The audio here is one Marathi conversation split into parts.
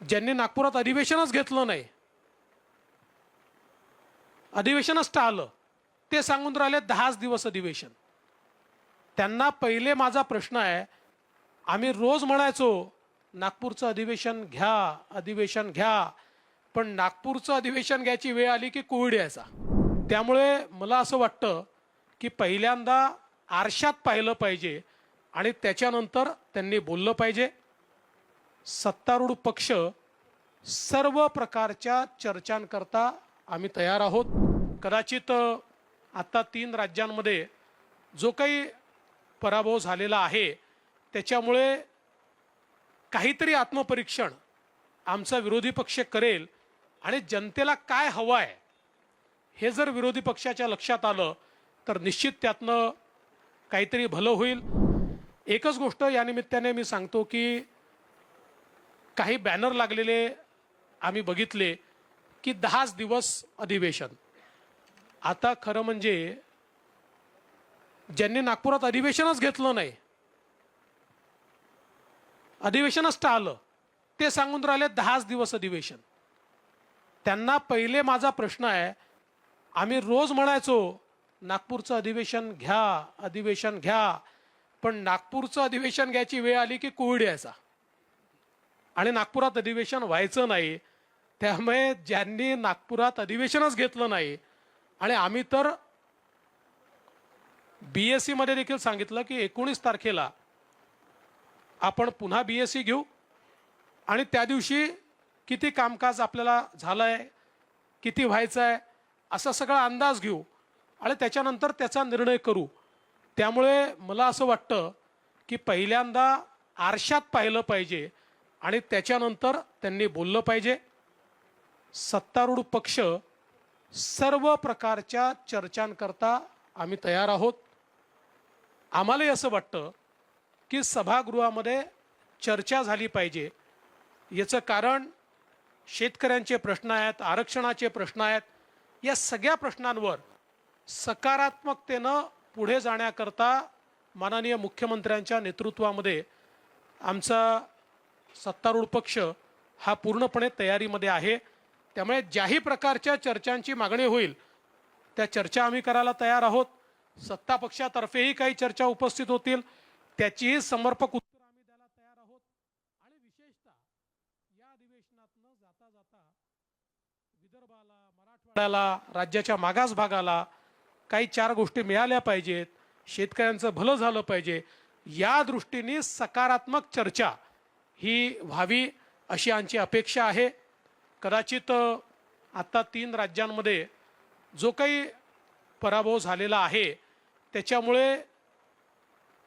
ज्यांनी नागपुरात अधिवेशनच घेतलं नाही अधिवेशनच टाळलं ते सांगून राहिले दहाच दिवस अधिवेशन. त्यांना पहिले माझा प्रश्न आहे आम्ही रोज म्हणायचो नागपूरचं अधिवेशन घ्या अधिवेशन घ्या पण नागपूरचं अधिवेशन घ्यायची वेळ आली की कोविड यायचा. त्यामुळे मला असं वाटतं की पहिल्यांदा आरशात पाहिलं पाहिजे आणि त्याच्यानंतर त्यांनी बोललं पाहिजे. सत्तारूढ पक्ष सर्व प्रकारच्या चर्चांकरता आम्ही तयार आहोत. कदाचित आत्ता आता तीन राज्यांमध्ये जो काही पराभव झालेला आहे त्याच्यामुळे काहीतरी आत्मपरीक्षण आमचा विरोधी पक्ष करेल आणि जनतेला काय हवं आहे हे जर विरोधी पक्षाच्या लक्षात आलं तर निश्चित त्यातनं काहीतरी भलं होईल. एकच गोष्ट या निमित्ताने मी सांगतो की काही बॅनर लागलेले आम्ही बघितले की दहाच दिवस अधिवेशन. आता खरं म्हणजे ज्यांनी नागपुरात अधिवेशनच घेतलं नाही अधिवेशनच टाळलं ते सांगून राहिले दहाच दिवस अधिवेशन. त्यांना पहिले माझा प्रश्न आहे आम्ही रोज म्हणायचो नागपूरचं अधिवेशन घ्या अधिवेशन घ्या पण नागपूरचं अधिवेशन घ्यायची वेळ आली की कोविड यायचा. आणि नागपुरात अधिवेशन व्हायचं नाही त्यामुळे ज्यांनी नागपुरात अधिवेशनच घेतलं नाही आणि आम्ही तर बी एस सीमध्ये देखील सांगितलं की एकोणीस तारखेला आपण पुन्हा बी एस सी घेऊ. आणि त्या दिवशी किती कामकाज आपल्याला झालं आहे किती व्हायचं आहे असा सगळा अंदाज घेऊ आणि त्याच्यानंतर त्याचा निर्णय करू. त्यामुळे मला असं वाटतं की पहिल्यांदा आरशात पाहिलं पाहिजे. आणि त्याच्यानंतर त्यांनी बोललं पाहिजे. सत्तारूढ पक्ष सर्व प्रकारच्या चर्चांकरता आम्ही तयार आहोत. आम्हालाही असं वाटतं की सभागृहामध्ये चर्चा झाली पाहिजे. याचं कारण शेतकऱ्यांचे प्रश्न आहेत आरक्षणाचे प्रश्न आहेत. या सगळ्या प्रश्नांवर सकारात्मकतेनं पुढे जाण्याकरता माननीय मुख्यमंत्र्यांच्या नेतृत्वामध्ये आमचा सत्तारूढ पक्ष हा पूर्णपणे तयारीमध्ये आहे. त्यामुळे ज्याही प्रकारच्या चर्चांची मागणी होईल त्या चर्चा आम्ही करायला तयार आहोत. सत्ता पक्षातर्फेही काही चर्चा उपस्थित होतील. त्याचीही समर्पक उत्तर आम्ही द्यायला तयार आहोत. आणि विशेषतः या अधिवेशनातनं जाता जाता विदर्भाला मराठवाड्याला राज्याच्या मागास भागाला काही चार गोष्टी मिळाल्या पाहिजेत. शेतकऱ्यांचं भलं झालं पाहिजे. या दृष्टीने सकारात्मक चर्चा ही व्हावी अशी आमची अपेक्षा आहे. कदाचित आत्ता तीन राज्यांमध्ये जो काही पराभव झालेला आहे त्याच्यामुळे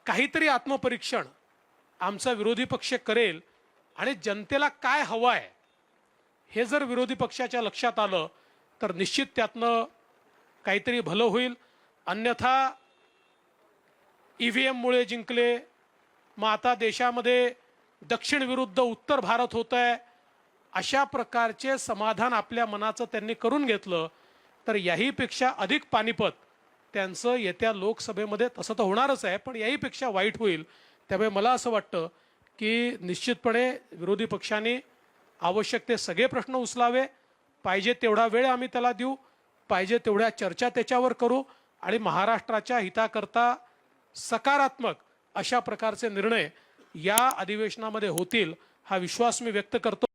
काहीतरी आत्मपरीक्षण आमचा विरोधी पक्ष करेल आणि जनतेला काय हवं आहे हे जर विरोधी पक्षाच्या लक्षात आलं तर निश्चित त्यातनं काहीतरी भलं होईल. अन्यथा ई व्ही एममुळे जिंकले. मग आता देशामध्ये दक्षिण विरुद्ध उत्तर भारत होत आहे अशा प्रकारचे समाधान आपल्या मनाचं त्यांनी करून घेतलं तर याहीपेक्षा अधिक पानिपत त्यांचं येत्या लोकसभेमध्ये तसं तर होणारच आहे पण याहीपेक्षा वाईट होईल. त्यामुळे मला असं वाटतं की निश्चितपणे विरोधी पक्षांनी आवश्यक ते सगळे प्रश्न उचलावे पाहिजे तेवढा वेळ आम्ही त्याला देऊ पाहिजे तेवढ्या चर्चा त्याच्यावर करू आणि महाराष्ट्राच्या हिताकरता सकारात्मक अशा प्रकारचे निर्णय या अधिवेशनामध्ये होतील हा विश्वास मी व्यक्त करतो.